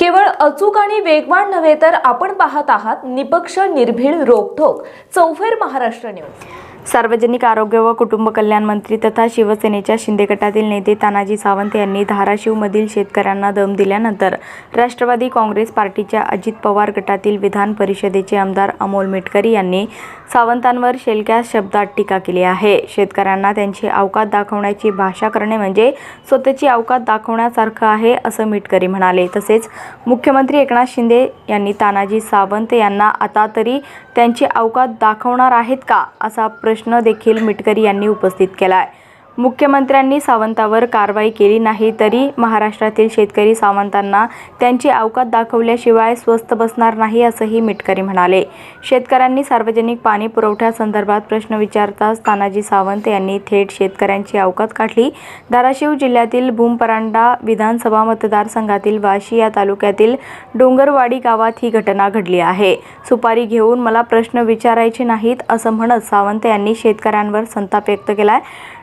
केवळ अचूक आणि वेगवान नव्हे तर आपण पाहत आहात निपक्ष निर्भीड रोखोक चौफेर महाराष्ट्र न्यूज. सार्वजनिक आरोग्य व कुटुंब कल्याण मंत्री तथा शिवसेनेच्या शिंदे गटातील नेते तानाजी सावंत यांनी धाराशिवमधील शेतकऱ्यांना दम दिल्यानंतर राष्ट्रवादी काँग्रेस पार्टीच्या अजित पवार गटातील विधान परिषदेचे आमदार अमोल मेटकरी यांनी सावंतांवर शेलक्या शब्दात टीका केली आहे. शेतकऱ्यांना त्यांची अवकात दाखवण्याची भाषा करणे म्हणजे स्वतःची अवकात दाखवण्यासारखं आहे असं मिटकरी म्हणाले. तसेच मुख्यमंत्री एकनाथ शिंदे यांनी तानाजी सावंत यांना आता तरी त्यांची अवकात दाखवणार आहेत का असा प्रश्न देखील मिटकरी यांनी उपस्थित केला आहे मुख्यमंत्र्यांनी सावंतावर कारवाई केली नाही तरी महाराष्ट्रातील शेतकरी सावंतांना त्यांची अवकात दाखवल्याशिवाय स्वस्थ बसणार नाही असंही मिटकरी म्हणाले. शेतकऱ्यांनी सार्वजनिक पाणी पुरवठ्यासंदर्भात प्रश्न विचारताच तानाजी सावंत यांनी थेट शेतकऱ्यांची अवकात काढली. धाराशिव जिल्ह्यातील भूमपरांडा विधानसभा मतदारसंघातील वाशी या तालुक्यातील डोंगरवाडी गावात ही घटना घडली आहे. सुपारी घेऊन मला प्रश्न विचारायचे नाहीत असं म्हणत सावंत यांनी शेतकऱ्यांवर संताप व्यक्त केलाय.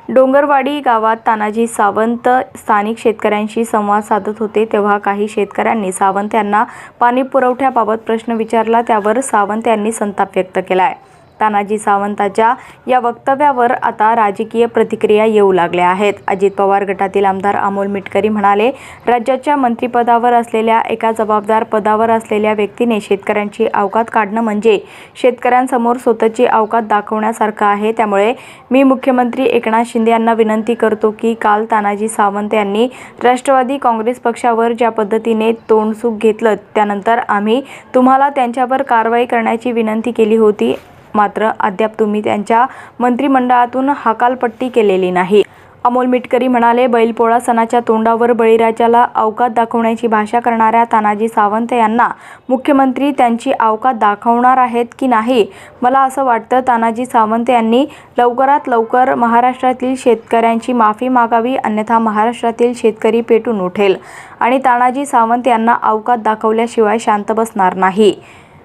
डोंगरवाडी गावात तानाजी सावंत स्थानिक शेतकऱ्यांशी संवाद साधत होते. तेव्हा काही शेतकऱ्यांनी सावंत यांना पाणी पुरवठ्याबाबत प्रश्न विचारला. त्यावर सावंत यांनी संताप व्यक्त केला आहे तानाजी सावंताच्या या वक्तव्यावर आता राजकीय प्रतिक्रिया येऊ लागल्या आहेत. अजित पवार गटातील आमदार अमोल मिटकरी म्हणाले राज्याच्या मंत्रिपदावर असलेल्या एका जबाबदार पदावर असलेल्या व्यक्तीने शेतकऱ्यांची अवकात काढणं म्हणजे शेतकऱ्यांसमोर स्वतःची अवकात दाखवण्यासारखं आहे. त्यामुळे मी मुख्यमंत्री एकनाथ शिंदे यांना विनंती करतो की काल तानाजी सावंत यांनी राष्ट्रवादी काँग्रेस पक्षावर ज्या पद्धतीने तोंडसुख घेतलं त्यानंतर आम्ही तुम्हाला त्यांच्यावर कारवाई करण्याची विनंती केली होती. मात्र अद्याप तुम्ही त्यांच्या मंत्रिमंडळातून हकालपट्टी केलेली नाही. अमोल मिटकरी म्हणाले बैलपोळा सणाच्या तोंडावर बळीराजाला अवकात दाखवण्याची भाषा करणाऱ्या तानाजी सावंत यांना मुख्यमंत्री त्यांची अवकात दाखवणार आहेत की नाही? मला असं वाटतं तानाजी सावंत यांनी लवकरात लवकर महाराष्ट्रातील शेतकऱ्यांची माफी मागावी अन्यथा महाराष्ट्रातील शेतकरी पेटून उठेल. आणि तानाजी सावंत यांना अवकात दाखवल्याशिवाय शांत बसणार नाही.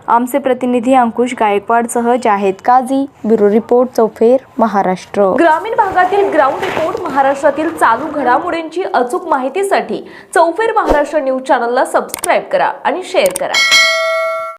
आमचे प्रतिनिधी अंकुश गायकवाडसह जाहेद काझी ब्युरो रिपोर्ट चौफेर महाराष्ट्र. ग्रामीण भागातील ग्राउंड रिपोर्ट महाराष्ट्रातील चालू घडामोडींची अचूक माहितीसाठी चौफेर महाराष्ट्र न्यूज चॅनलला सबस्क्राईब करा आणि शेअर करा.